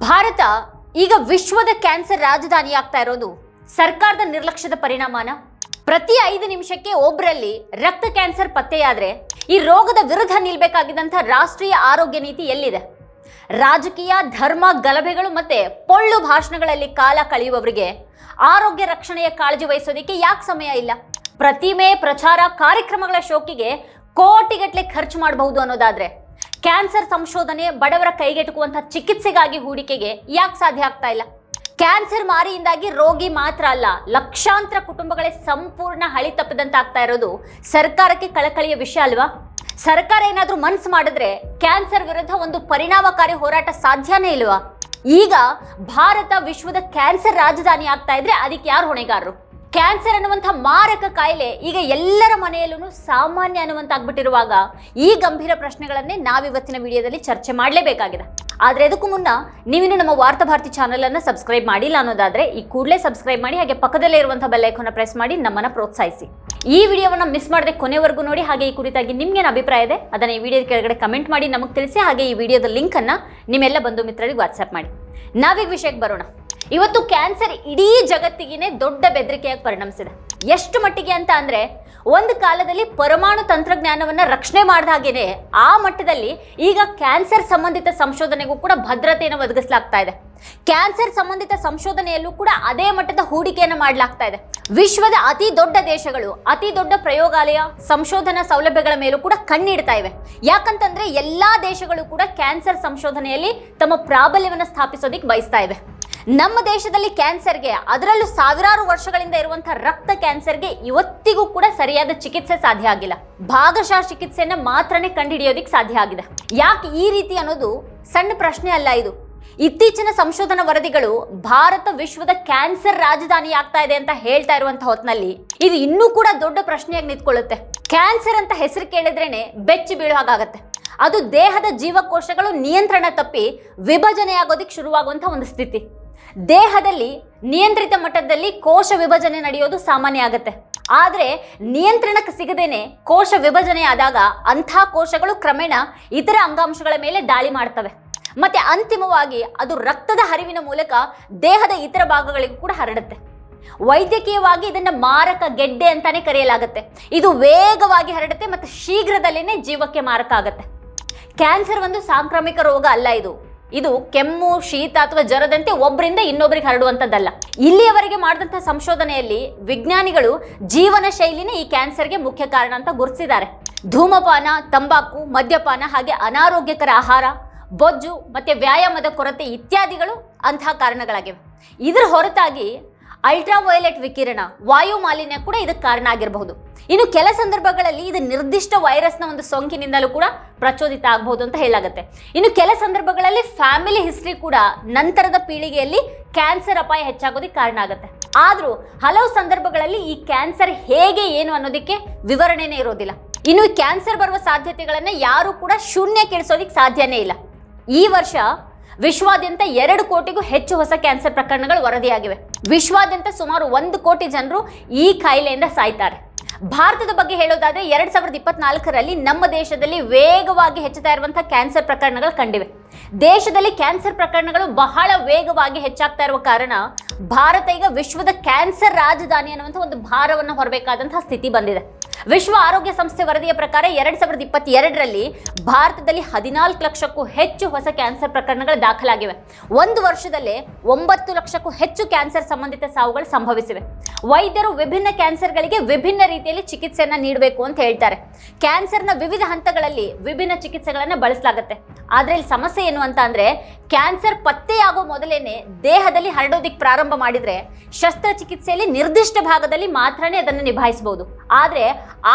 ಭಾರತ ಈಗ ವಿಶ್ವದ ಕ್ಯಾನ್ಸರ್ ರಾಜಧಾನಿ ಆಗ್ತಾ ಇರೋದು ಸರ್ಕಾರದ ನಿರ್ಲಕ್ಷ್ಯದ ಪರಿಣಾಮನ? ಪ್ರತಿ ಐದು ನಿಮಿಷಕ್ಕೆ ಒಬ್ಬರಲ್ಲಿ ರಕ್ತ ಕ್ಯಾನ್ಸರ್ ಪತ್ತೆಯಾದ್ರೆ ಈ ರೋಗದ ವಿರುದ್ಧ ನಿಲ್ಬೇಕಾಗಿದ್ದಂಥ ರಾಷ್ಟ್ರೀಯ ಆರೋಗ್ಯ ನೀತಿ ಎಲ್ಲಿದೆ? ರಾಜಕೀಯ, ಧರ್ಮ, ಗಲಭೆಗಳು ಮತ್ತೆ ಪೊಳ್ಳು ಭಾಷಣಗಳಲ್ಲಿ ಕಾಲ ಕಳೆಯುವವರಿಗೆ ಆರೋಗ್ಯ ರಕ್ಷಣೆಯ ಕಾಳಜಿ ವಹಿಸೋದಕ್ಕೆ ಯಾಕೆ ಸಮಯ ಇಲ್ಲ? ಪ್ರತಿಮೆ, ಪ್ರಚಾರ, ಕಾರ್ಯಕ್ರಮಗಳ ಶೋಕಿಗೆ ಕೋಟಿಗಟ್ಟಲೆ ಖರ್ಚು ಮಾಡಬಹುದು ಅನ್ನೋದಾದ್ರೆ ಕ್ಯಾನ್ಸರ್ ಸಂಶೋಧನೆ ಬಡವರ ಕೈಗೆಟುಕುವಂಥ ಚಿಕಿತ್ಸೆಗಾಗಿ ಹೂಡಿಕೆಗೆ ಯಾಕೆ ಸಾಧ್ಯ ಆಗ್ತಾ ಇಲ್ಲ? ಕ್ಯಾನ್ಸರ್ ಮಾರಿಯಿಂದಾಗಿ ರೋಗಿ ಮಾತ್ರ ಅಲ್ಲ, ಲಕ್ಷಾಂತರ ಕುಟುಂಬಗಳೇ ಸಂಪೂರ್ಣ ಹಳಿ ತಪ್ಪದಂತಾಗ್ತಾ ಇರೋದು ಸರ್ಕಾರಕ್ಕೆ ಕಳಕಳಿಯ ವಿಷಯ ಅಲ್ವಾ? ಸರ್ಕಾರ ಏನಾದರೂ ಮನ್ಸು ಮಾಡಿದ್ರೆ ಕ್ಯಾನ್ಸರ್ ವಿರುದ್ಧ ಒಂದು ಪರಿಣಾಮಕಾರಿ ಹೋರಾಟ ಸಾಧ್ಯನೇ ಇಲ್ವಾ? ಈಗ ಭಾರತ ವಿಶ್ವದ ಕ್ಯಾನ್ಸರ್ ರಾಜಧಾನಿ ಆಗ್ತಾ ಇದ್ರೆ ಅದಕ್ಕೆ ಯಾರು ಹೊಣೆಗಾರರು? ಕ್ಯಾನ್ಸರ್ ಅನ್ನುವಂಥ ಮಾರಕ ಕಾಯಿಲೆ ಈಗ ಎಲ್ಲರ ಮನೆಯಲ್ಲೂ ಸಾಮಾನ್ಯ ಅನ್ನುವಂತಾಗ್ಬಿಟ್ಟಿರುವಾಗ ಈ ಗಂಭೀರ ಪ್ರಶ್ನೆಗಳನ್ನೇ ನಾವಿವತ್ತಿನ ವಿಡಿಯೋದಲ್ಲಿ ಚರ್ಚೆ ಮಾಡಲೇಬೇಕಾಗಿದೆ. ಆದರೆ ಅದಕ್ಕೂ ಮುನ್ನ ನೀವಿನ್ನು ನಮ್ಮ ವಾರ್ತಾ ಭಾರತಿ ಚಾನಲ್ ಅನ್ನು ಸಬ್ಸ್ಕ್ರೈಬ್ ಮಾಡಿಲ್ಲ ಅನ್ನೋದಾದರೆ ಈ ಕೂಡಲೇ ಸಬ್ಸ್ಕ್ರೈಬ್ ಮಾಡಿ, ಹಾಗೆ ಪಕ್ಕದಲ್ಲೇ ಇರುವಂಥ ಬೆಲ್ಲೈಕನ್ನ ಪ್ರೆಸ್ ಮಾಡಿ ನಮ್ಮನ್ನು ಪ್ರೋತ್ಸಾಹಿಸಿ. ಈ ವಿಡಿಯೋವನ್ನು ಮಿಸ್ ಮಾಡದೆ ಕೊನೆವರೆಗೂ ನೋಡಿ, ಹಾಗೆ ಈ ಕುರಿತಾಗಿ ನಿಮ್ಗೇನು ಅಭಿಪ್ರಾಯ ಇದೆ, ಅದನ್ನು ಈ ವಿಡಿಯೋದ ಕೆಳಗಡೆ ಕಮೆಂಟ್ ಮಾಡಿ ನಮಗೆ ತಿಳಿಸಿ, ಹಾಗೆ ಈ ವಿಡಿಯೋದ ಲಿಂಕನ್ನು ನಿಮ್ಮೆಲ್ಲ ಬಂಧು ಮಿತ್ರರಿಗೆ ವಾಟ್ಸಪ್ ಮಾಡಿ. ನಾವೀಗ ವಿಷಯಕ್ಕೆ ಬರೋಣ. ಇವತ್ತು ಕ್ಯಾನ್ಸರ್ ಇಡೀ ಜಗತ್ತಿಗೇ ದೊಡ್ಡ ಬೆದರಿಕೆಯಾಗಿ ಪರಿಣಮಿಸಿದೆ. ಎಷ್ಟು ಮಟ್ಟಿಗೆ ಅಂತ ಅಂದರೆ ಒಂದು ಕಾಲದಲ್ಲಿ ಪರಮಾಣು ತಂತ್ರಜ್ಞಾನವನ್ನು ರಕ್ಷಣೆ ಮಾಡಿದ ಹಾಗೆಯೇ ಆ ಮಟ್ಟದಲ್ಲಿ ಈಗ ಕ್ಯಾನ್ಸರ್ ಸಂಬಂಧಿತ ಸಂಶೋಧನೆಗೂ ಕೂಡ ಭದ್ರತೆಯನ್ನು ಒದಗಿಸಲಾಗ್ತಾ ಇದೆ. ಕ್ಯಾನ್ಸರ್ ಸಂಬಂಧಿತ ಸಂಶೋಧನೆಯಲ್ಲೂ ಕೂಡ ಅದೇ ಮಟ್ಟದ ಹೂಡಿಕೆಯನ್ನು ಮಾಡಲಾಗ್ತಾ ಇದೆ. ವಿಶ್ವದ ಅತಿ ದೊಡ್ಡ ದೇಶಗಳು, ಅತಿ ದೊಡ್ಡ ಪ್ರಯೋಗಾಲಯ, ಸಂಶೋಧನಾ ಸೌಲಭ್ಯಗಳ ಮೇಲೂ ಕೂಡ ಕಣ್ಣಿಡ್ತಾ ಇವೆ. ಯಾಕಂತಂದ್ರೆ ಎಲ್ಲಾ ದೇಶಗಳು ಕೂಡ ಕ್ಯಾನ್ಸರ್ ಸಂಶೋಧನೆಯಲ್ಲಿ ತಮ್ಮ ಪ್ರಾಬಲ್ಯವನ್ನು ಸ್ಥಾಪಿಸೋದಿಕ್ ಬಯಸ್ತಾ ಇವೆ. ನಮ್ಮ ದೇಶದಲ್ಲಿ ಕ್ಯಾನ್ಸರ್ಗೆ, ಅದರಲ್ಲೂ ಸಾವಿರಾರು ವರ್ಷಗಳಿಂದ ಇರುವಂತಹ ರಕ್ತ ಕ್ಯಾನ್ಸರ್ಗೆ ಇವತ್ತಿಗೂ ಕೂಡ ಸರಿಯಾದ ಚಿಕಿತ್ಸೆ ಸಾಧ್ಯ ಆಗಿಲ್ಲ. ಭಾಗಶಃ ಚಿಕಿತ್ಸೆಯನ್ನ ಮಾತ್ರನೇ ಕಂಡುಹಿಡಿಯೋದಿಕ್ ಸಾಧ್ಯ ಆಗಿದೆ. ಯಾಕೆ ಈ ರೀತಿ ಅನ್ನೋದು ಸಣ್ಣ ಪ್ರಶ್ನೆ ಅಲ್ಲ ಇದು. ಇತ್ತೀಚಿನ ಸಂಶೋಧನಾ ವರದಿಗಳು ಭಾರತ ವಿಶ್ವದ ಕ್ಯಾನ್ಸರ್ ರಾಜಧಾನಿ ಆಗ್ತಾ ಇದೆ ಅಂತ ಹೇಳ್ತಾ ಇರುವಂತಹ ಹೊತ್ತಿನಲ್ಲಿ ಇದು ಇನ್ನೂ ಕೂಡ ದೊಡ್ಡ ಪ್ರಶ್ನೆಯಾಗಿ ನಿಂತ್ಕೊಳ್ಳುತ್ತೆ. ಕ್ಯಾನ್ಸರ್ ಅಂತ ಹೆಸರು ಕೇಳಿದ್ರೇನೆ ಬೆಚ್ಚಿ ಬೀಳೋ ಹಾಗಾಗತ್ತೆ ಅದು ದೇಹದ ಜೀವಕೋಶಗಳು ನಿಯಂತ್ರಣ ತಪ್ಪಿ ವಿಭಜನೆ ಶುರುವಾಗುವಂತಹ ಒಂದು ಸ್ಥಿತಿ. ದೇಹದಲ್ಲಿ ನಿಯಂತ್ರಿತ ಮಟ್ಟದಲ್ಲಿ ಕೋಶ ವಿಭಜನೆ ನಡೆಯೋದು ಸಾಮಾನ್ಯ ಆಗುತ್ತೆ. ಆದರೆ ನಿಯಂತ್ರಣಕ್ಕೆ ಸಿಗದೇನೆ ಕೋಶ ವಿಭಜನೆ ಆದಾಗ ಅಂಥ ಕೋಶಗಳು ಕ್ರಮೇಣ ಇತರ ಅಂಗಾಂಶಗಳ ಮೇಲೆ ದಾಳಿ ಮಾಡ್ತವೆ. ಮತ್ತೆ ಅಂತಿಮವಾಗಿ ಅದು ರಕ್ತದ ಹರಿವಿನ ಮೂಲಕ ದೇಹದ ಇತರ ಭಾಗಗಳಿಗೂ ಕೂಡ ಹರಡುತ್ತೆ. ವೈದ್ಯಕೀಯವಾಗಿ ಇದನ್ನು ಮಾರಕ ಗೆಡ್ಡೆ ಅಂತಾನೆ ಕರೆಯಲಾಗುತ್ತೆ. ಇದು ವೇಗವಾಗಿ ಹರಡುತ್ತೆ ಮತ್ತು ಶೀಘ್ರದಲ್ಲಿನೇ ಜೀವಕ್ಕೆ ಮಾರಕ ಆಗುತ್ತೆ. ಕ್ಯಾನ್ಸರ್ ಒಂದು ಸಾಂಕ್ರಾಮಿಕ ರೋಗ ಅಲ್ಲ ಇದು. ಇದು ಕೆಮ್ಮು, ಶೀತ ಅಥವಾ ಜ್ವರದಂತೆ ಒಬ್ಬರಿಂದ ಇನ್ನೊಬ್ಬರಿಗೆ ಹರಡುವಂಥದ್ದಲ್ಲ ಇಲ್ಲಿಯವರೆಗೆ ಮಾಡಿದಂಥ ಸಂಶೋಧನೆಯಲ್ಲಿ ವಿಜ್ಞಾನಿಗಳು ಜೀವನ ಶೈಲಿನೇ ಈ ಕ್ಯಾನ್ಸರ್ಗೆ ಮುಖ್ಯ ಕಾರಣ ಅಂತ ಗುರುತಿಸಿದ್ದಾರೆ. ಧೂಮಪಾನ, ತಂಬಾಕು, ಮದ್ಯಪಾನ ಹಾಗೆ ಅನಾರೋಗ್ಯಕರ ಆಹಾರ, ಬೊಜ್ಜು ಮತ್ತು ವ್ಯಾಯಾಮದ ಕೊರತೆ ಇತ್ಯಾದಿಗಳು ಅಂತಹ ಕಾರಣಗಳಾಗಿವೆ. ಇದರ ಹೊರತಾಗಿ ಅಲ್ಟ್ರಾವೈಲೆಟ್ ವಿಕಿರಣ, ವಾಯು ಮಾಲಿನ್ಯ ಕೂಡ ಇದಕ್ಕೆ ಕಾರಣ ಆಗಿರಬಹುದು. ಇನ್ನು ಕೆಲ ಸಂದರ್ಭಗಳಲ್ಲಿ ಇದು ನಿರ್ದಿಷ್ಟ ವೈರಸ್ನ ಒಂದು ಸೋಂಕಿನಿಂದಲೂ ಕೂಡ ಪ್ರಚೋದಿತ ಆಗಬಹುದು ಅಂತ ಹೇಳಲಾಗುತ್ತೆ. ಇನ್ನು ಕೆಲ ಸಂದರ್ಭಗಳಲ್ಲಿ ಫ್ಯಾಮಿಲಿ ಹಿಸ್ಟ್ರಿ ಕೂಡ ನಂತರದ ಪೀಳಿಗೆಯಲ್ಲಿ ಕ್ಯಾನ್ಸರ್ ಅಪಾಯ ಹೆಚ್ಚಾಗೋದಕ್ಕೆ ಕಾರಣ ಆಗುತ್ತೆ. ಆದರೂ ಹಲವು ಸಂದರ್ಭಗಳಲ್ಲಿ ಈ ಕ್ಯಾನ್ಸರ್ ಹೇಗೆ, ಏನು ಅನ್ನೋದಕ್ಕೆ ವಿವರಣೆನೇ ಇರೋದಿಲ್ಲ. ಇನ್ನು ಕ್ಯಾನ್ಸರ್ ಬರುವ ಸಾಧ್ಯತೆಗಳನ್ನು ಯಾರು ಕೂಡ ಶೂನ್ಯ ಕೆಡಿಸೋದಕ್ಕೆ ಸಾಧ್ಯನೇ ಇಲ್ಲ. ಈ ವರ್ಷ ವಿಶ್ವಾದ್ಯಂತ ಎರಡು ಕೋಟಿಗೂ ಹೆಚ್ಚು ಹೊಸ ಕ್ಯಾನ್ಸರ್ ಪ್ರಕರಣಗಳು ವರದಿಯಾಗಿವೆ. ವಿಶ್ವಾದ್ಯಂತ ಸುಮಾರು ಒಂದು ಕೋಟಿ ಜನರು ಈ ಕಾಯಿಲೆಯಿಂದ ಸಾಯ್ತಾರೆ. ಭಾರತದ ಬಗ್ಗೆ ಹೇಳೋದಾದ್ರೆ ಎರಡ್ ಸಾವಿರದ ಇಪ್ಪತ್ನಾಲ್ಕರಲ್ಲಿ ನಮ್ಮ ದೇಶದಲ್ಲಿ ವೇಗವಾಗಿ ಹೆಚ್ಚುತ್ತಾ ಇರುವಂತಹ ಕ್ಯಾನ್ಸರ್ ಪ್ರಕರಣಗಳು ಕಂಡಿವೆ. ದೇಶದಲ್ಲಿ ಕ್ಯಾನ್ಸರ್ ಪ್ರಕರಣಗಳು ಬಹಳ ವೇಗವಾಗಿ ಹೆಚ್ಚಾಗ್ತಾ ಇರುವ ಕಾರಣ ಭಾರತ ಈಗ ವಿಶ್ವದ ಕ್ಯಾನ್ಸರ್ ರಾಜಧಾನಿ ಅನ್ನುವಂಥ ಒಂದು ಭಾರವನ್ನು ಹೊರಬೇಕಾದಂತಹ ಸ್ಥಿತಿ ಬಂದಿದೆ. ವಿಶ್ವ ಆರೋಗ್ಯ ಸಂಸ್ಥೆ ವರದಿಯ ಪ್ರಕಾರ ಎರಡ್ ಸಾವಿರದ ಇಪ್ಪತ್ತೆರಡರಲ್ಲಿ ಭಾರತದಲ್ಲಿ ಹದಿನಾಲ್ಕು ಲಕ್ಷಕ್ಕೂ ಹೆಚ್ಚು ಹೊಸ ಕ್ಯಾನ್ಸರ್ ಪ್ರಕರಣಗಳು ದಾಖಲಾಗಿವೆ. ಒಂದು ವರ್ಷದಲ್ಲೇ ಒಂಬತ್ತು ಲಕ್ಷಕ್ಕೂ ಹೆಚ್ಚು ಕ್ಯಾನ್ಸರ್ ಸಂಬಂಧಿತ ಸಾವುಗಳು ಸಂಭವಿಸಿವೆ. ವೈದ್ಯರು ವಿಭಿನ್ನ ಕ್ಯಾನ್ಸರ್ಗಳಿಗೆ ವಿಭಿನ್ನ ರೀತಿಯಲ್ಲಿ ಚಿಕಿತ್ಸೆಯನ್ನು ನೀಡಬೇಕು ಅಂತ ಹೇಳ್ತಾರೆ. ಕ್ಯಾನ್ಸರ್ನ ವಿವಿಧ ಹಂತಗಳಲ್ಲಿ ವಿಭಿನ್ನ ಚಿಕಿತ್ಸೆಗಳನ್ನು ಬಳಸಲಾಗುತ್ತೆ. ಆದರೆ ಇಲ್ಲಿ ಸಮಸ್ಯೆ ಏನು ಅಂತ ಅಂದ್ರೆ ಕ್ಯಾನ್ಸರ್ ಪತ್ತೆಯಾಗೋ ಮೊದಲೇನೆ ದೇಹದಲ್ಲಿ ಹರಡೋದಿಕ್ಕೆ ಪ್ರಾರಂಭ ಮಾಡಿದರೆ ಶಸ್ತ್ರಚಿಕಿತ್ಸೆಯಲ್ಲಿ ನಿರ್ದಿಷ್ಟ ಭಾಗದಲ್ಲಿ ಮಾತ್ರನೇ ಅದನ್ನು ನಿಭಾಯಿಸಬಹುದು. ಆದರೆ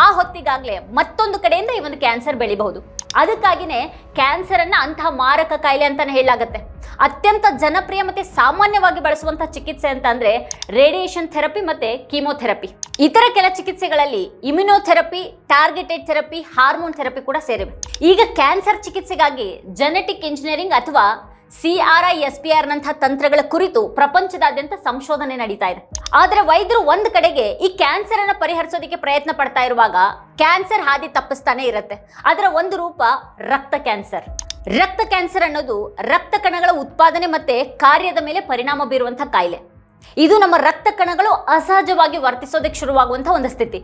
ಆ ಹೊತ್ತಿಗಾಗಲೇ ಮತ್ತೊಂದು ಕಡೆಯಿಂದ ಈ ಒಂದು ಕ್ಯಾನ್ಸರ್ ಬೆಳಿಬಹುದು. ಅದಕ್ಕಾಗಿನೇ ಕ್ಯಾನ್ಸರ್ ಅನ್ನ ಅಂತಹ ಮಾರಕ ಕಾಯಿಲೆ ಅಂತಲೇ ಹೇಳಲಾಗುತ್ತೆ. ಅತ್ಯಂತ ಜನಪ್ರಿಯ ಮತ್ತೆ ಸಾಮಾನ್ಯವಾಗಿ ಬಳಸುವಂಥ ಚಿಕಿತ್ಸೆ ಅಂತ ಅಂದ್ರೆ ರೇಡಿಯೇಷನ್ ಥೆರಪಿ ಮತ್ತು ಕೀಮೋಥೆರಪಿ. ಇತರ ಕೆಲ ಚಿಕಿತ್ಸೆಗಳಲ್ಲಿ immunotherapy, targeted therapy, hormone therapy ಕೂಡ ಸೇರಿವೆ. ಈಗ ಕ್ಯಾನ್ಸರ್ ಚಿಕಿತ್ಸೆಗಾಗಿ ಜೆನೆಟಿಕ್ ಇಂಜಿನಿಯರಿಂಗ್ ಅಥವಾ C R I S P R ನಂತಹ ತಂತ್ರಗಳ ಕುರಿತು ಪ್ರಪಂಚದಾದ್ಯಂತ ಸಂಶೋಧನೆ ನಡೀತಾ ಇದೆ. ಆದ್ರೆ ವೈದ್ಯರು ಒಂದ್ ಕಡೆಗೆ ಈ ಕ್ಯಾನ್ಸರ್ ಅನ್ನ ಪರಿಹರಿಸೋದಕ್ಕೆ ಪ್ರಯತ್ನ ಪಡ್ತಾ ಇರುವಾಗ ಕ್ಯಾನ್ಸರ್ ಹಾದಿ ತಪ್ಪಿಸ್ತಾನೆ ಇರುತ್ತೆ. ಅದರ ಒಂದು ರೂಪ ರಕ್ತ ಕ್ಯಾನ್ಸರ್. ರಕ್ತ ಕ್ಯಾನ್ಸರ್ ಅನ್ನೋದು ರಕ್ತ ಕಣಗಳ ಉತ್ಪಾದನೆ ಮತ್ತೆ ಕಾರ್ಯದ ಮೇಲೆ ಪರಿಣಾಮ ಬೀರುವಂತಹ ಕಾಯಿಲೆ. ಇದು ನಮ್ಮ ರಕ್ತ ಕಣಗಳು ಅಸಹಜವಾಗಿ ವರ್ತಿಸೋದಕ್ಕೆ ಶುರುವಾಗುವಂತಹ ಒಂದು ಸ್ಥಿತಿ.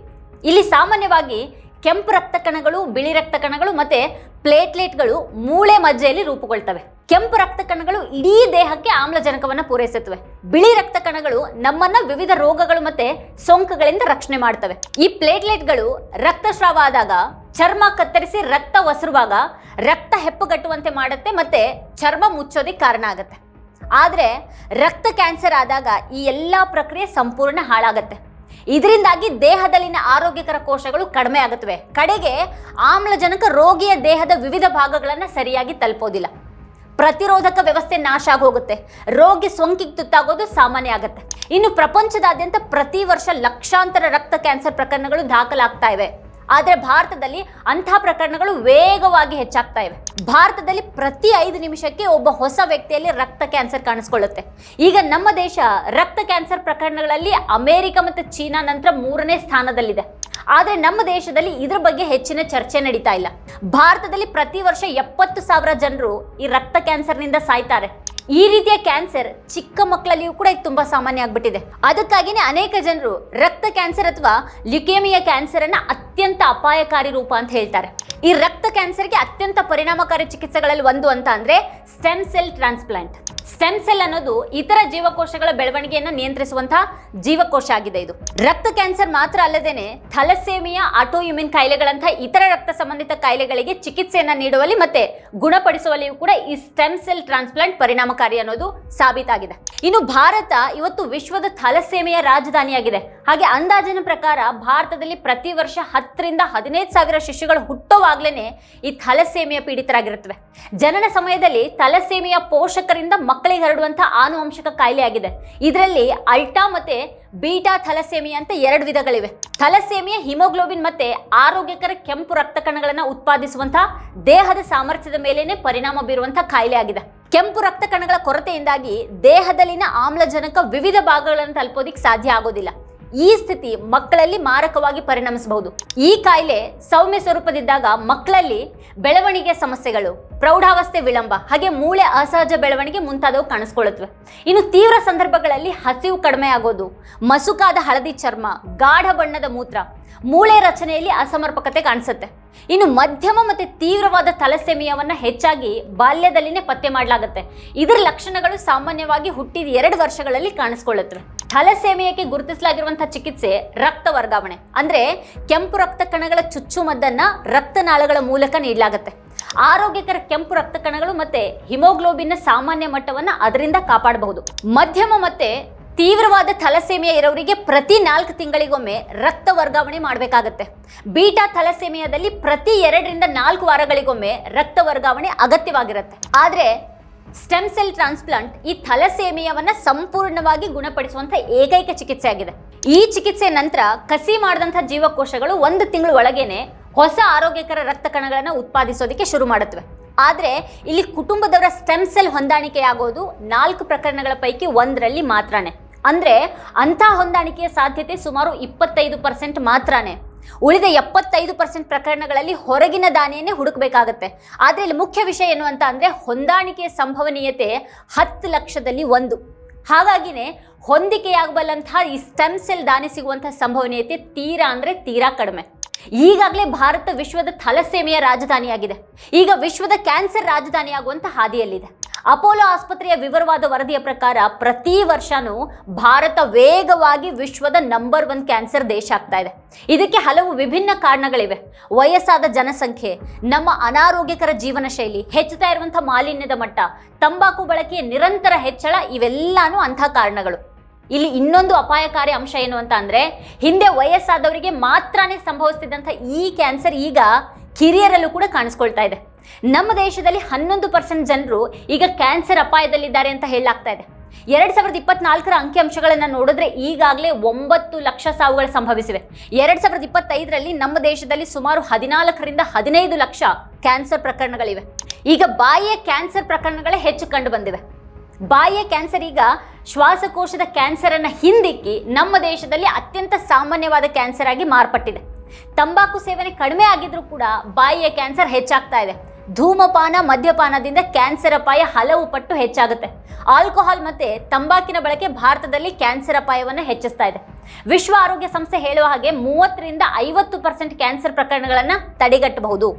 ಇಲ್ಲಿ ಸಾಮಾನ್ಯವಾಗಿ ಕೆಂಪು ರಕ್ತ ಕಣಗಳು, ಬಿಳಿ ರಕ್ತ ಕಣಗಳು ಮತ್ತೆ ಪ್ಲೇಟ್ಲೆಟ್ಗಳು ಮೂಳೆ ಮಜ್ಜೆಯಲ್ಲಿ ರೂಪುಗೊಳ್ತವೆ. ಕೆಂಪು ರಕ್ತ ಕಣಗಳು ಇಡೀ ದೇಹಕ್ಕೆ ಆಮ್ಲಜನಕವನ್ನು ಪೂರೈಸುತ್ತವೆ. ಬಿಳಿ ರಕ್ತ ಕಣಗಳು ನಮ್ಮನ್ನ ವಿವಿಧ ರೋಗಗಳು ಮತ್ತೆ ಸೋಂಕುಗಳಿಂದ ರಕ್ಷಣೆ ಮಾಡ್ತವೆ. ಈ ಪ್ಲೇಟ್ಲೆಟ್ಗಳು ರಕ್ತಸ್ರಾವ ಆದಾಗ ಚರ್ಮ ಕತ್ತರಿಸಿ ರಕ್ತ ಒಸರುವಾಗ ರಕ್ತ ಹೆಪ್ಪುಗಟ್ಟುವಂತೆ ಮಾಡುತ್ತೆ ಮತ್ತೆ ಚರ್ಮ ಮುಚ್ಚೋದಕ್ಕೆ ಕಾರಣ ಆಗುತ್ತೆ. ಆದರೆ ರಕ್ತ ಕ್ಯಾನ್ಸರ್ ಆದಾಗ ಈ ಎಲ್ಲ ಪ್ರಕ್ರಿಯೆ ಸಂಪೂರ್ಣ ಹಾಳಾಗತ್ತೆ. ಇದರಿಂದಾಗಿ ದೇಹದಲ್ಲಿನ ಆರೋಗ್ಯಕರ ಕೋಶಗಳು ಕಡಿಮೆ ಆಗುತ್ತವೆ. ಕಡೆಗೆ ಆಮ್ಲಜನಕ ರೋಗಿಯ ದೇಹದ ವಿವಿಧ ಭಾಗಗಳನ್ನು ಸರಿಯಾಗಿ ತಲುಪೋದಿಲ್ಲ. ಪ್ರತಿರೋಧಕ ವ್ಯವಸ್ಥೆ ನಾಶ ಆಗೋಗುತ್ತೆ. ರೋಗಿ ಸೋಂಕಿಗೆ ತುತ್ತಾಗೋದು ಸಾಮಾನ್ಯ ಆಗುತ್ತೆ. ಇನ್ನು ಪ್ರಪಂಚದಾದ್ಯಂತ ಪ್ರತಿ ವರ್ಷ ಲಕ್ಷಾಂತರ ರಕ್ತ ಕ್ಯಾನ್ಸರ್ ಪ್ರಕರಣಗಳು ದಾಖಲಾಗ್ತಾ ಇವೆ. ಆದರೆ ಭಾರತದಲ್ಲಿ ಅಂತಹ ಪ್ರಕರಣಗಳು ವೇಗವಾಗಿ ಹೆಚ್ಚಾಗ್ತಾ ಇವೆ. ಭಾರತದಲ್ಲಿ ಪ್ರತಿ ಐದು ನಿಮಿಷಕ್ಕೆ ಒಬ್ಬ ಹೊಸ ವ್ಯಕ್ತಿಯಲ್ಲಿ ರಕ್ತ ಕ್ಯಾನ್ಸರ್ ಕಾಣಿಸ್ಕೊಳ್ಳುತ್ತೆ. ಈಗ ನಮ್ಮ ದೇಶ ರಕ್ತ ಕ್ಯಾನ್ಸರ್ ಪ್ರಕರಣಗಳಲ್ಲಿ ಅಮೆರಿಕ ಮತ್ತು ಚೀನಾ ನಂತರ ಮೂರನೇ ಸ್ಥಾನದಲ್ಲಿದೆ. ಆದರೆ ನಮ್ಮ ದೇಶದಲ್ಲಿ ಇದ್ರ ಬಗ್ಗೆ ಹೆಚ್ಚಿನ ಚರ್ಚೆ ನಡೀತಾ ಇಲ್ಲ. ಭಾರತದಲ್ಲಿ ಪ್ರತಿ ವರ್ಷ ಎಪ್ಪತ್ತು ಸಾವಿರ ಜನರು ಈ ರಕ್ತ ಕ್ಯಾನ್ಸರ್ನಿಂದ ಸಾಯ್ತಾರೆ. ಈ ರೀತಿಯ ಕ್ಯಾನ್ಸರ್ ಚಿಕ್ಕ ಮಕ್ಕಳಲ್ಲಿಯೂ ಕೂಡ ಇದು ತುಂಬಾ ಸಾಮಾನ್ಯ ಆಗ್ಬಿಟ್ಟಿದೆ. ಅದಕ್ಕಾಗಿನೇ ಅನೇಕ ಜನರು ರಕ್ತ ಕ್ಯಾನ್ಸರ್ ಅಥವಾ ಲ್ಯುಕೇಮಿಯಾ ಕ್ಯಾನ್ಸರ್ ಅನ್ನ ಅತ್ಯಂತ ಅಪಾಯಕಾರಿ ರೂಪ ಅಂತ ಹೇಳ್ತಾರೆ. ಈ ರಕ್ತ ಕ್ಯಾನ್ಸರ್ಗೆ ಅತ್ಯಂತ ಪರಿಣಾಮಕಾರಿ ಚಿಕಿತ್ಸೆಗಳಲ್ಲಿ ಒಂದು ಅಂತ ಅಂದ್ರೆ stem cell transplant stem cell ಅನ್ನೋದು ಇತರ ಜೀವಕೋಶಗಳ ಬೆಳವಣಿಗೆಯನ್ನು ನಿಯಂತ್ರಿಸುವಂತಹ ಜೀವಕೋಶ ಆಗಿದೆ ಇದು. ರಕ್ತ ಕ್ಯಾನ್ಸರ್ ಮಾತ್ರ ಅಲ್ಲದೇನೆ ಥಲಸೇಮಿಯಾ ಆಟೋಇಮ್ಯೂನ್ ಕಾಯಿಲೆಗಳಂತಹ ಇತರ ರಕ್ತ ಸಂಬಂಧಿತ ಕಾಯಿಲೆಗಳಿಗೆ ಚಿಕಿತ್ಸೆಯನ್ನ ನೀಡುವಲ್ಲಿ ಮತ್ತೆ ಗುಣಪಡಿಸುವಲ್ಲಿಯೂ ಕೂಡ ಈ ಸ್ಟೆಮ್ ಸೆಲ್ ಟ್ರಾನ್ಸ್ಪ್ಲಾಂಟ್ ಪರಿಣಾಮಕಾರಿ ಅನ್ನೋದು ಸಾಬೀತಾಗಿದೆ. ಇನ್ನು ಭಾರತ ಇವತ್ತು ವಿಶ್ವದ ಥಲಸೇಮಿಯಾ ರಾಜಧಾನಿಯಾಗಿದೆ. ಹಾಗೆ ಅಂದಾಜಿನ ಪ್ರಕಾರ ಭಾರತದಲ್ಲಿ ಪ್ರತಿ ವರ್ಷ ಹತ್ತರಿಂದ ಹದಿನೈದು ಸಾವಿರ ಶಿಶುಗಳು ಹುಟ್ಟುವಾಗ್ಲೇನೆ ಈ ಥಲಸೇಮಿಯ ಪೀಡಿತರಾಗಿರುತ್ತವೆ. ಜನನ ಸಮಯದಲ್ಲಿ ಥಲಸೇಮಿಯ ಪೋಷಕರಿಂದ ಮಕ್ಕಳಿಗೆ ಹರಡುವಂಥ ಆನುವಂಶಿಕ ಕಾಯಿಲೆ ಆಗಿದೆ ಇದರಲ್ಲಿ ಅಲ್ಟಾ ಮತ್ತೆ ಬೀಟಾ ಥಲಸೇಮಿಯಾ ಅಂತ ಎರಡು ವಿಧಗಳಿವೆ. ಥಲಸೇಮಿಯಾ ಹಿಮೋಗ್ಲೋಬಿನ್ ಮತ್ತೆ ಆರೋಗ್ಯಕರ ಕೆಂಪು ರಕ್ತ ಕಣಗಳನ್ನು ಉತ್ಪಾದಿಸುವಂಥ ದೇಹದ ಸಾಮರ್ಥ್ಯದ ಮೇಲೇನೆ ಪರಿಣಾಮ ಬೀರುವಂಥ ಕಾಯಿಲೆ ಆಗಿದೆ ಕೆಂಪು ರಕ್ತ ಕಣಗಳ ಕೊರತೆಯಿಂದಾಗಿ ದೇಹದಲ್ಲಿನ ಆಮ್ಲಜನಕ ವಿವಿಧ ಭಾಗಗಳನ್ನು ತಲುಪೋದಿಕ್ಕೆ ಸಾಧ್ಯ ಆಗೋದಿಲ್ಲ. ಈ ಸ್ಥಿತಿ ಮಕ್ಕಳಲ್ಲಿ ಮಾರಕವಾಗಿ ಪರಿಣಮಿಸಬಹುದು. ಈ ಕಾಯಿಲೆ ಸೌಮ್ಯ ಸ್ವರೂಪದಿದ್ದಾಗ ಮಕ್ಕಳಲ್ಲಿ ಬೆಳವಣಿಗೆ ಸಮಸ್ಯೆಗಳು, ಪ್ರೌಢಾವಸ್ಥೆ ವಿಳಂಬ, ಹಾಗೆ ಮೂಳೆ ಅಸಹಜ ಬೆಳವಣಿಗೆ ಮುಂತಾದವು ಕಾಣಿಸ್ಕೊಳ್ಳುತ್ತವೆ. ಇನ್ನು ತೀವ್ರ ಸಂದರ್ಭಗಳಲ್ಲಿ ಹಸಿವು ಕಡಿಮೆ ಮಸುಕಾದ ಹಳದಿ ಚರ್ಮ, ಗಾಢ ಬಣ್ಣದ ಮೂತ್ರ, ಮೂಳೆ ರಚನೆಯಲ್ಲಿ ಅಸಮರ್ಪಕತೆ ಕಾಣಿಸುತ್ತೆ. ಇನ್ನು ಮಧ್ಯಮ ಮತ್ತು ತೀವ್ರವಾದ ತಲಸೆಮಿಯವನ್ನು ಹೆಚ್ಚಾಗಿ ಬಾಲ್ಯದಲ್ಲಿನೇ ಪತ್ತೆ ಮಾಡಲಾಗುತ್ತೆ. ಇದರ ಲಕ್ಷಣಗಳು ಸಾಮಾನ್ಯವಾಗಿ ಹುಟ್ಟಿದ ಎರಡು ವರ್ಷಗಳಲ್ಲಿ ಕಾಣಿಸ್ಕೊಳ್ಳುತ್ತವೆ. ಥಲಸೇಮಿಯಕ್ಕೆ ಗುರುತಿಸಲಾಗಿರುವಂತಹ ಚಿಕಿತ್ಸೆ ರಕ್ತ ವರ್ಗಾವಣೆ. ಅಂದ್ರೆ ಕೆಂಪು ರಕ್ತ ಕಣಗಳ ಚುಚ್ಚುಮದ್ದನ್ನ ರಕ್ತನಾಳಗಳ ಮೂಲಕ ನೀಡಲಾಗುತ್ತೆ. ಆರೋಗ್ಯಕರ ಕೆಂಪು ರಕ್ತ ಕಣಗಳು ಮತ್ತೆ ಹಿಮೋಗ್ಲೋಬಿನ್ನ ಸಾಮಾನ್ಯ ಮಟ್ಟವನ್ನ ಅದರಿಂದ ಕಾಪಾಡಬಹುದು. ಮಧ್ಯಮ ಮತ್ತೆ ತೀವ್ರವಾದ ಥಲಸೇಮಿಯಾ ಇರೋರಿಗೆ ಪ್ರತಿ ನಾಲ್ಕು ತಿಂಗಳಿಗೊಮ್ಮೆ ರಕ್ತ ವರ್ಗಾವಣೆ ಮಾಡಬೇಕಾಗತ್ತೆ. ಬೀಟಾ ಥಲಸೇಮಿಯಾದಲ್ಲಿ ಪ್ರತಿ ಎರಡರಿಂದ ನಾಲ್ಕು ವಾರಗಳಿಗೊಮ್ಮೆ ರಕ್ತ ವರ್ಗಾವಣೆ ಅಗತ್ಯವಾಗಿರುತ್ತೆ. ಆದರೆ ಸ್ಟೆಮ್ ಸೆಲ್ ಟ್ರಾನ್ಸ್ಪ್ಲಾಂಟ್ ಈ ಥಲಸೇಮಿಯಾವನ್ನ ಸಂಪೂರ್ಣವಾಗಿ ಗುಣಪಡಿಸುವಂತ ಏಕೈಕ ಚಿಕಿತ್ಸೆ ಆಗಿದೆ. ಈ ಚಿಕಿತ್ಸೆ ನಂತರ ಕಸಿ ಮಾಡಿದಂಥ ಜೀವಕೋಶಗಳು ಒಂದು ತಿಂಗಳು ಒಳಗೇನೆ ಹೊಸ ಆರೋಗ್ಯಕರ ರಕ್ತ ಕಣಗಳನ್ನು ಉತ್ಪಾದಿಸೋದಕ್ಕೆ ಶುರು ಮಾಡುತ್ತವೆ. ಆದರೆ ಇಲ್ಲಿ ಕುಟುಂಬದವರ ಸ್ಟೆಮ್ ಸೆಲ್ ಹೊಂದಾಣಿಕೆ ಆಗೋದು ನಾಲ್ಕು ಪ್ರಕರಣಗಳ ಪೈಕಿ ಒಂದರಲ್ಲಿ ಮಾತ್ರನೇ. ಅಂದ್ರೆ ಅಂಥ ಹೊಂದಾಣಿಕೆಯ ಸಾಧ್ಯತೆ ಸುಮಾರು ಇಪ್ಪತ್ತೈದು ಪರ್ಸೆಂಟ್ ಮಾತ್ರನೇ. ಉಳಿದ ಎಪ್ಪತ್ತೈದು ಪರ್ಸೆಂಟ್ ಪ್ರಕರಣಗಳಲ್ಲಿ ಹೊರಗಿನ ದಾನಿಯನ್ನೇ ಹುಡುಕಬೇಕಾಗತ್ತೆ. ಆದರೆ ಇಲ್ಲಿ ಮುಖ್ಯ ವಿಷಯ ಏನು ಅಂತ ಅಂದರೆ ಹೊಂದಾಣಿಕೆಯ ಸಂಭವನೀಯತೆ ಹತ್ತು ಲಕ್ಷದಲ್ಲಿ ಒಂದು. ಹಾಗಾಗಿನೇ ಹೊಂದಿಕೆಯಾಗಬಲ್ಲಂತಹ ಈ ಸ್ಟೆಮ್ ಸೆಲ್ ದಾನಿ ಸಿಗುವಂತಹ ಸಂಭವನೀಯತೆ ತೀರಾ ಅಂದರೆ ತೀರಾ ಕಡಿಮೆ. ಈಗಾಗಲೇ ಭಾರತ ವಿಶ್ವದ ಥಲಸೇಮಿಯ ರಾಜಧಾನಿಯಾಗಿದೆ. ಈಗ ವಿಶ್ವದ ಕ್ಯಾನ್ಸರ್ ರಾಜಧಾನಿಯಾಗುವಂಥ ಹಾದಿಯಲ್ಲಿದೆ. ಅಪೋಲೋ ಆಸ್ಪತ್ರೆಯ ವಿವರವಾದ ವರದಿಯ ಪ್ರಕಾರ ಪ್ರತಿ ವರ್ಷನೂ ಭಾರತ ವೇಗವಾಗಿ ವಿಶ್ವದ ನಂಬರ್ ಒನ್ ಕ್ಯಾನ್ಸರ್ ದೇಶ ಆಗ್ತಾ ಇದೆ. ಇದಕ್ಕೆ ಹಲವು ವಿಭಿನ್ನ ಕಾರಣಗಳಿವೆ. ವಯಸ್ಸಾದ ಜನಸಂಖ್ಯೆ, ನಮ್ಮ ಅನಾರೋಗ್ಯಕರ ಜೀವನ ಶೈಲಿ, ಹೆಚ್ಚುತ್ತಾ ಇರುವಂಥ ಮಾಲಿನ್ಯದ ಮಟ್ಟ, ತಂಬಾಕು ಬಳಕೆಯ ನಿರಂತರ ಹೆಚ್ಚಳ ಇವೆಲ್ಲಾನು ಅಂಥ ಕಾರಣಗಳು. ಇಲ್ಲಿ ಇನ್ನೊಂದು ಅಪಾಯಕಾರಿ ಅಂಶ ಏನು ಅಂತ ಅಂದರೆ, ಹಿಂದೆ ವಯಸ್ಸಾದವರಿಗೆ ಮಾತ್ರನೇ ಸಂಭವಿಸ್ತಿದ್ದಂಥ ಈ ಕ್ಯಾನ್ಸರ್ ಈಗ ಕಿರಿಯರಲ್ಲೂ ಕೂಡ ಕಾಣಿಸ್ಕೊಳ್ತಾ ಇದೆ. ನಮ್ಮ ದೇಶದಲ್ಲಿ ಹನ್ನೊಂದು ಪರ್ಸೆಂಟ್ ಜನರು ಈಗ ಕ್ಯಾನ್ಸರ್ ಅಪಾಯದಲ್ಲಿದ್ದಾರೆ ಅಂತ ಹೇಳಲಾಗ್ತಾ ಇದೆ. ಎರಡು ಸಾವಿರದ ಇಪ್ಪತ್ನಾಲ್ಕರ ಅಂಕಿಅಂಶಗಳನ್ನು ನೋಡಿದ್ರೆ ಈಗಾಗಲೇ ಒಂಬತ್ತು ಲಕ್ಷ ಸಾವುಗಳು ಸಂಭವಿಸಿವೆ. ಎರಡು ಸಾವಿರದ ಇಪ್ಪತ್ತೈದರಲ್ಲಿ ನಮ್ಮ ದೇಶದಲ್ಲಿ ಸುಮಾರು ಹದಿನಾಲ್ಕರಿಂದ ಹದಿನೈದು ಲಕ್ಷ ಕ್ಯಾನ್ಸರ್ ಪ್ರಕರಣಗಳಿವೆ. ಈಗ ಬಾಯಿಯ ಕ್ಯಾನ್ಸರ್ ಪ್ರಕರಣಗಳೇ ಹೆಚ್ಚು ಕಂಡು ಬಂದಿವೆ. ಬಾಯಿಯ ಕ್ಯಾನ್ಸರ್ ಈಗ ಶ್ವಾಸಕೋಶದ ಕ್ಯಾನ್ಸರ್ ಅನ್ನು ಹಿಂದಿಕ್ಕಿ ನಮ್ಮ ದೇಶದಲ್ಲಿ ಅತ್ಯಂತ ಸಾಮಾನ್ಯವಾದ ಕ್ಯಾನ್ಸರ್ ಆಗಿ ಮಾರ್ಪಟ್ಟಿದೆ. ತಂಬಾಕು ಸೇವನೆ ಕಡಿಮೆ ಆಗಿದ್ರೂ ಕೂಡ ಬಾಯಿಯ ಕ್ಯಾನ್ಸರ್ ಹೆಚ್ಚಾಗ್ತಾ ಇದೆ. ಧೂಮಪಾನ, ಮದ್ಯಪಾನದಿಂದ ಕ್ಯಾನ್ಸರ್ ಅಪಾಯ ಹಲವು ಪಟ್ಟು ಹೆಚ್ಚಾಗುತ್ತೆ. ಆಲ್ಕೋಹಾಲ್ ಮತ್ತೆ ತಂಬಾಕಿನ ಬಳಕೆ ಭಾರತದಲ್ಲಿ ಕ್ಯಾನ್ಸರ್ ಅಪಾಯವನ್ನು ಹೆಚ್ಚಿಸ್ತಾ ಇದೆ. ವಿಶ್ವ ಆರೋಗ್ಯ ಸಂಸ್ಥೆ ಹೇಳುವ ಹಾಗೆ ಮೂವತ್ತರಿಂದ ಐವತ್ತು ಪರ್ಸೆಂಟ್ ಕ್ಯಾನ್ಸರ್ ಪ್ರಕರಣಗಳನ್ನು ತಡೆಗಟ್ಟಬಹುದು.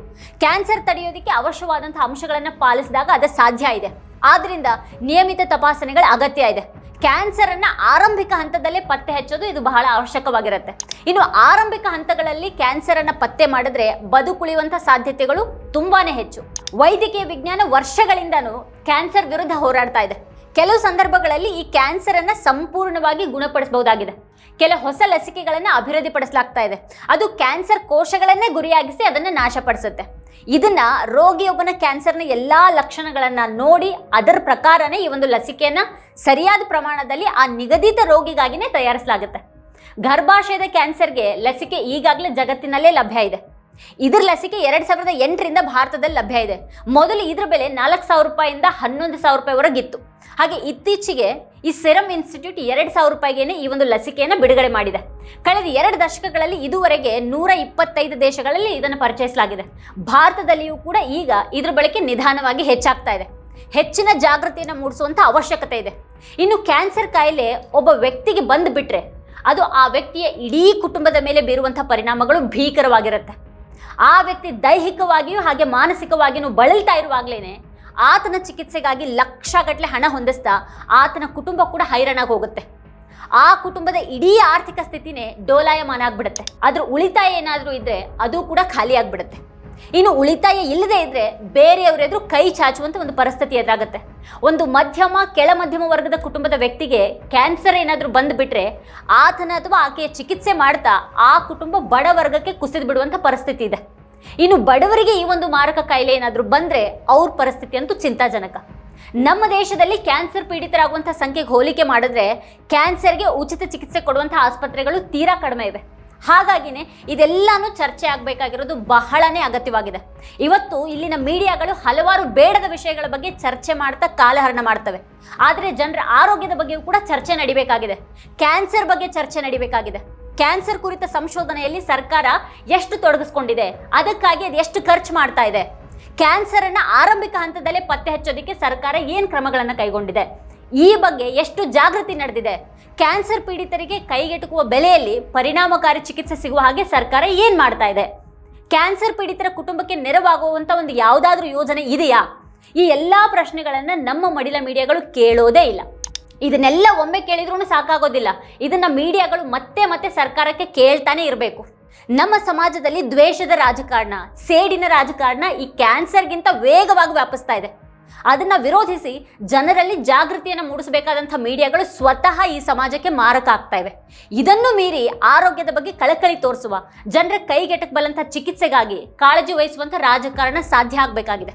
ಕ್ಯಾನ್ಸರ್ ತಡೆಯೋದಕ್ಕೆ ಅವಶ್ಯವಾದಂತಹ ಅಂಶಗಳನ್ನು ಪಾಲಿಸಿದಾಗ ಅದು ಸಾಧ್ಯ ಇದೆ. ಆದ್ದರಿಂದ ನಿಯಮಿತ ತಪಾಸಣೆಗಳ ಅಗತ್ಯ ಇದೆ. ಕ್ಯಾನ್ಸರ್ ಅನ್ನ ಆರಂಭಿಕ ಹಂತದಲ್ಲೇ ಪತ್ತೆ ಹಚ್ಚೋದು ಇದು ಬಹಳ ಅವಶ್ಯಕವಾಗಿರುತ್ತೆ. ಇನ್ನು ಆರಂಭಿಕ ಹಂತಗಳಲ್ಲಿ ಕ್ಯಾನ್ಸರ್ ಅನ್ನ ಪತ್ತೆ ಮಾಡಿದ್ರೆ ಬದುಕುಳಿಯುವಂತ ಸಾಧ್ಯತೆಗಳು ತುಂಬಾನೇ ಹೆಚ್ಚು. ವೈದ್ಯಕೀಯ ವಿಜ್ಞಾನ ವರ್ಷಗಳಿಂದನೂ ಕ್ಯಾನ್ಸರ್ ವಿರುದ್ಧ ಹೋರಾಡ್ತಾ ಇದೆ. ಕೆಲವು ಸಂದರ್ಭಗಳಲ್ಲಿ ಈ ಕ್ಯಾನ್ಸರ್ ಅನ್ನ ಸಂಪೂರ್ಣವಾಗಿ ಗುಣಪಡಿಸಬಹುದಾಗಿದೆ. ಕೆಲ ಹೊಸ ಲಸಿಕೆಗಳನ್ನು ಅಭಿವೃದ್ಧಿಪಡಿಸಲಾಗ್ತಾ ಇದೆ. ಅದು ಕ್ಯಾನ್ಸರ್ ಕೋಶಗಳನ್ನೇ ಗುರಿಯಾಗಿಸಿ ಅದನ್ನು ನಾಶಪಡಿಸುತ್ತೆ. ಇದನ್ನ ರೋಗಿಯೊಬ್ಬನ ಕ್ಯಾನ್ಸರ್ನ ಎಲ್ಲಾ ಲಕ್ಷಣಗಳನ್ನ ನೋಡಿ ಅದರ ಪ್ರಕಾರನೇ ಈ ಒಂದು ಲಸಿಕೆಯನ್ನ ಸರಿಯಾದ ಪ್ರಮಾಣದಲ್ಲಿ ಆ ನಿಗದಿತ ರೋಗಿಗಾಗಿನೇ ತಯಾರಿಸಲಾಗುತ್ತೆ. ಗರ್ಭಾಶಯದ ಕ್ಯಾನ್ಸರ್ಗೆ ಲಸಿಕೆ ಈಗಾಗಲೇ ಜಗತ್ತಿನಲ್ಲೇ ಲಭ್ಯ ಇದೆ. ಇದರ ಲಸಿಕೆ ಎರಡು ಸಾವಿರದ ಎಂಟರಿಂದ ಭಾರತದಲ್ಲಿ ಲಭ್ಯ ಇದೆ. ಮೊದಲು ಇದ್ರ ಬೆಲೆ ನಾಲ್ಕು ಸಾವಿರ ರೂಪಾಯಿಂದ ಹನ್ನೊಂದು ಸಾವಿರ ರೂಪಾಯಿವರೆಗಿತ್ತು ಹಾಗೆ ಇತ್ತೀಚೆಗೆ ಈ ಸೆರಮ್ ಇನ್ಸ್ಟಿಟ್ಯೂಟ್ ಎರಡು ಸಾವಿರ ರೂಪಾಯಿಗೇನೆ ಈ ಒಂದು ಲಸಿಕೆಯನ್ನು ಬಿಡುಗಡೆ ಮಾಡಿದೆ. ಕಳೆದ ಎರಡು ದಶಕಗಳಲ್ಲಿ ಇದುವರೆಗೆ ನೂರ ಇಪ್ಪತ್ತೈದು ದೇಶಗಳಲ್ಲಿ ಇದನ್ನು ಪರಿಚಯಿಸಲಾಗಿದೆ. ಭಾರತದಲ್ಲಿಯೂ ಕೂಡ ಈಗ ಇದ್ರ ಬಳಕೆ ನಿಧಾನವಾಗಿ ಹೆಚ್ಚಾಗ್ತಾ ಇದೆ. ಹೆಚ್ಚಿನ ಜಾಗೃತಿಯನ್ನು ಮೂಡಿಸುವಂಥ ಅವಶ್ಯಕತೆ ಇದೆ. ಇನ್ನು ಕ್ಯಾನ್ಸರ್ ಕಾಯಿಲೆ ಒಬ್ಬ ವ್ಯಕ್ತಿಗೆ ಬಂದು ಬಿಟ್ರೆ ಅದು ಆ ವ್ಯಕ್ತಿಯ ಇಡೀ ಕುಟುಂಬದ ಮೇಲೆ ಬೀರುವಂಥ ಪರಿಣಾಮಗಳು ಭೀಕರವಾಗಿರುತ್ತೆ. ಆ ವ್ಯಕ್ತಿ ದೈಹಿಕವಾಗಿಯೂ ಹಾಗೆ ಮಾನಸಿಕವಾಗಿಯೂ ಬಳಲ್ತಾ ಇರುವಾಗಲೇ ಆತನ ಚಿಕಿತ್ಸೆಗಾಗಿ ಲಕ್ಷಗಟ್ಟಲೆ ಹಣ ಹೊಂದಿಸ್ತಾ ಆತನ ಕುಟುಂಬ ಕೂಡ ಹೈರಾಣಾಗಿ ಹೋಗುತ್ತೆ. ಆ ಕುಟುಂಬದ ಇಡೀ ಆರ್ಥಿಕ ಸ್ಥಿತಿನೇ ಡೋಲಾಯಮಾನ ಆಗ್ಬಿಡುತ್ತೆ. ಅದ್ರ ಉಳಿತಾಯ ಏನಾದರೂ ಇದ್ರೆ ಅದು ಕೂಡ ಖಾಲಿ ಆಗ್ಬಿಡುತ್ತೆ. ಇನ್ನು ಉಳಿತಾಯ ಇಲ್ಲದೆ ಇದ್ರೆ ಬೇರೆಯವ್ರ ಎದುರು ಕೈ ಚಾಚುವಂತ ಒಂದು ಪರಿಸ್ಥಿತಿ ಎದುರಾಗುತ್ತೆ. ಒಂದು ಮಧ್ಯಮ ಕೆಳ ಮಧ್ಯಮ ವರ್ಗದ ಕುಟುಂಬದ ವ್ಯಕ್ತಿಗೆ ಕ್ಯಾನ್ಸರ್ ಏನಾದರೂ ಬಂದುಬಿಟ್ರೆ ಆತನ ಅಥವಾ ಆಕೆಯ ಚಿಕಿತ್ಸೆ ಮಾಡ್ತಾ ಆ ಕುಟುಂಬ ಬಡ ವರ್ಗಕ್ಕೆ ಕುಸಿದು ಬಿಡುವಂಥ ಪರಿಸ್ಥಿತಿ ಇದೆ. ಇನ್ನು ಬಡವರಿಗೆ ಈ ಒಂದು ಮಾರಕ ಕಾಯಿಲೆ ಏನಾದರೂ ಬಂದರೆ ಅವ್ರ ಪರಿಸ್ಥಿತಿ ಅಂತೂ ಚಿಂತಾಜನಕ. ನಮ್ಮ ದೇಶದಲ್ಲಿ ಕ್ಯಾನ್ಸರ್ ಪೀಡಿತರಾಗುವಂಥ ಸಂಖ್ಯೆಗೆ ಹೋಲಿಕೆ ಮಾಡಿದ್ರೆ ಕ್ಯಾನ್ಸರ್ಗೆ ಉಚಿತ ಚಿಕಿತ್ಸೆ ಕೊಡುವಂಥ ಆಸ್ಪತ್ರೆಗಳು ತೀರಾ ಕಡಿಮೆ ಇವೆ. ಹಾಗಾಗಿನೇ ಇದೆಲ್ಲಾನು ಚರ್ಚೆ ಆಗಬೇಕಾಗಿರೋದು ಬಹಳನೇ ಅಗತ್ಯವಾಗಿದೆ. ಇವತ್ತು ಇಲ್ಲಿನ ಮೀಡಿಯಾಗಳು ಹಲವಾರು ಬೇಡದ ವಿಷಯಗಳ ಬಗ್ಗೆ ಚರ್ಚೆ ಮಾಡ್ತಾ ಕಾಲಹರಣ ಮಾಡ್ತವೆ. ಆದರೆ ಜನರ ಆರೋಗ್ಯದ ಬಗ್ಗೆಯೂ ಕೂಡ ಚರ್ಚೆ ನಡಿಬೇಕಾಗಿದೆ. ಕ್ಯಾನ್ಸರ್ ಬಗ್ಗೆ ಚರ್ಚೆ ನಡಿಬೇಕಾಗಿದೆ. ಕ್ಯಾನ್ಸರ್ ಕುರಿತ ಸಂಶೋಧನೆಯಲ್ಲಿ ಸರ್ಕಾರ ಎಷ್ಟು ತೊಡಗಿಸ್ಕೊಂಡಿದೆ? ಅದಕ್ಕಾಗಿ ಅದು ಎಷ್ಟು ಖರ್ಚು ಮಾಡ್ತಾ ಇದೆ? ಕ್ಯಾನ್ಸರ್ ಅನ್ನ ಆರಂಭಿಕ ಹಂತದಲ್ಲೇ ಪತ್ತೆ ಹಚ್ಚೋದಕ್ಕೆ ಸರ್ಕಾರ ಏನು ಕ್ರಮಗಳನ್ನು ಕೈಗೊಂಡಿದೆ? ಈ ಬಗ್ಗೆ ಎಷ್ಟು ಜಾಗೃತಿ ನಡೆದಿದೆ? ಕ್ಯಾನ್ಸರ್ ಪೀಡಿತರಿಗೆ ಕೈಗೆಟುಕುವ ಬೆಲೆಯಲ್ಲಿ ಪರಿಣಾಮಕಾರಿ ಚಿಕಿತ್ಸೆ ಸಿಗುವ ಹಾಗೆ ಸರ್ಕಾರ ಏನು ಮಾಡ್ತಾ ಇದೆ? ಕ್ಯಾನ್ಸರ್ ಪೀಡಿತರ ಕುಟುಂಬಕ್ಕೆ ನೆರವಾಗುವಂಥ ಒಂದು ಯಾವುದಾದ್ರೂ ಯೋಜನೆ ಇದೆಯಾ? ಈ ಎಲ್ಲ ಪ್ರಶ್ನೆಗಳನ್ನು ನಮ್ಮ ಮಡಿಲ ಮೀಡಿಯಾಗಳು ಕೇಳೋದೇ ಇಲ್ಲ. ಇದನ್ನೆಲ್ಲ ಒಮ್ಮೆ ಕೇಳಿದ್ರೂ ಸಾಕಾಗೋದಿಲ್ಲ. ಇದನ್ನ ಮೀಡಿಯಾಗಳು ಮತ್ತೆ ಮತ್ತೆ ಸರ್ಕಾರಕ್ಕೆ ಕೇಳ್ತಾನೆ ಇರಬೇಕು. ನಮ್ಮ ಸಮಾಜದಲ್ಲಿ ದ್ವೇಷದ ರಾಜಕಾರಣ, ಸೇಡಿನ ರಾಜಕಾರಣ ಈ ಕ್ಯಾನ್ಸರ್ಗಿಂತ ವೇಗವಾಗಿ ವ್ಯಾಪಿಸ್ತಾ ಇದೆ. ಅದನ್ನ ವಿರೋಧಿಸಿ ಜನರಲ್ಲಿ ಜಾಗೃತಿಯನ್ನು ಮೂಡಿಸಬೇಕಾದಂಥ ಮೀಡಿಯಾಗಳು ಸ್ವತಃ ಈ ಸಮಾಜಕ್ಕೆ ಮಾರಕ ಆಗ್ತಾ ಇವೆ. ಇದನ್ನು ಮೀರಿ ಆರೋಗ್ಯದ ಬಗ್ಗೆ ಕಳಕಳಿ ತೋರಿಸುವ, ಜನರ ಕೈಗೆಟಕ್ ಬಲ್ಲಂಥ ಚಿಕಿತ್ಸೆಗಾಗಿ ಕಾಳಜಿ ವಹಿಸುವಂಥ ರಾಜಕಾರಣ ಸಾಧ್ಯ ಆಗಬೇಕಾಗಿದೆ.